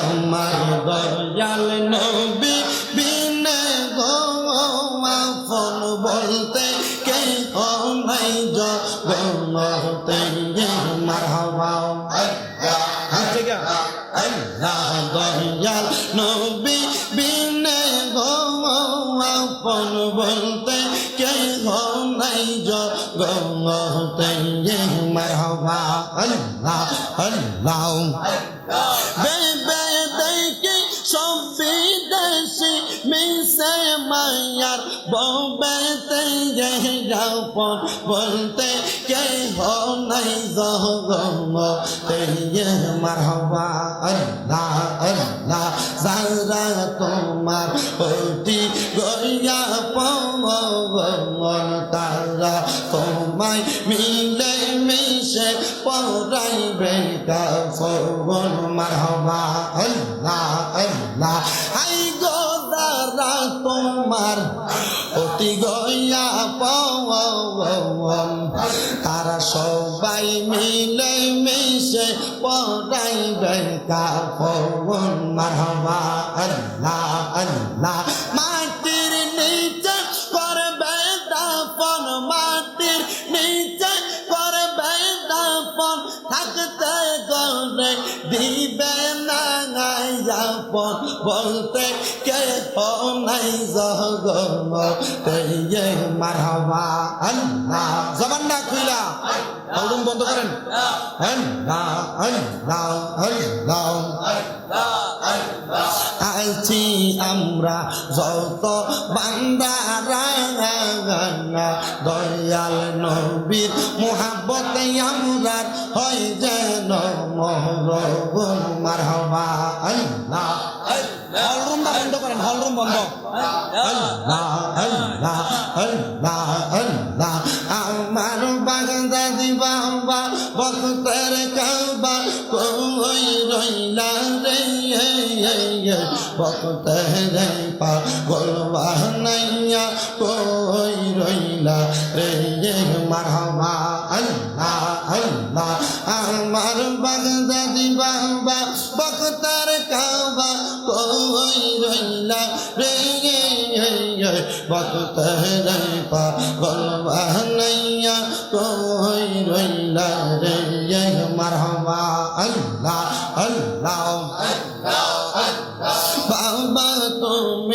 আমার দয়াল নবী বিনে গো আপন বলতে কে নাই জগতে আচ্ছা কে আল্লাহ দয়াল নবী বিনে গো আপন বলতে কে নাই জগতে মারহাবা আল্লাহ আল্লাহ বেবে দেখি সব বিদেশি মিশে মায়ার ববেতে যাপন বলতে কে নাই জগতে মারহাবা আল্লাহ আল্লাহ যারা তোমার অতি গইয়া পবন তারা তোমায় মিলে মিশে পড়াইবে কাফন মারহাবা আল্লাহ আল্লাহ আই গো দারা তোমার অতি গইয়া পবন তারা সবাই মিলে মিশে পড়াইবে কাফন মারহাবা, আল্লাহ আল্লাহ। দিবে না যাপন বলতে কে নাই জগমতে মারহাবা আল্লাহ জবান না খুইলা হলরুম বন্ধ করেন আল্লাহ আল্লাহ আল্লাহ আছি আমরা যত বান্দারা দয়াল নবীর মোহাব্বত আমরা হয় যেন মহরবুল মারহাবা। আল্লাহ, হলরুম বন্ধ করেন, হলরুম বন্ধ। আল্লাহ আল্লাহ আল্লাহ আল্লাহ। আমার বাগদা দিবা বক্তের কাবা রইলা রে বক্তের পাগল বানাইয়া কই রইলা রে মারহাবা আল্লাহ আল্লাহ। আমার বাগদা দিবা বক্তের কাবা কই রইলা রে বক্তের পাগল বানাইয়া কই রইলা রে মারহাবা আল্লাহ আল্লাহ। বাবা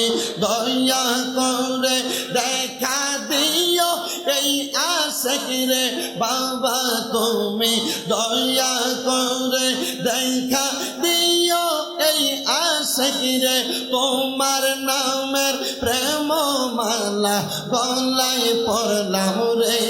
তুমি দয়া করে দেখা দিও এই আশেক রে বাবা। তুমি দয়া করে দেখা দিও এই আশেক রে তোমার নামের প্রেম মালা গলায় পড়লাম রে।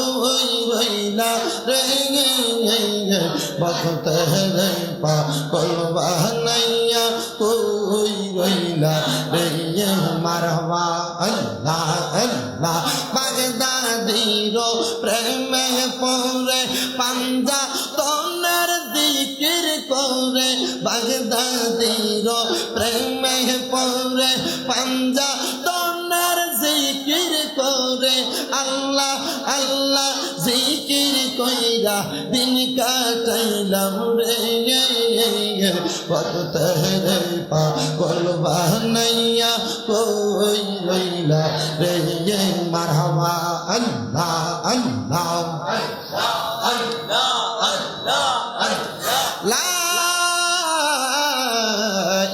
কই রইলা রে বখত রে পা কল বানাইয়া কই রইলা রে মারহবা আল্লাহ আল্লাহ বাগদাদির প্রেমে পরে পাঞ্জা তনের দিকির করে বাগদাদির প্রেমে পরে পাঞ্জা করে আল্লাহ আল্লাহ জিকির কইরা দিন কাটাইলাম রে কত তে পা পাগল বানাইয়া কই রইলা রে। মারহাবা, আল্লাহ আল্লাহ।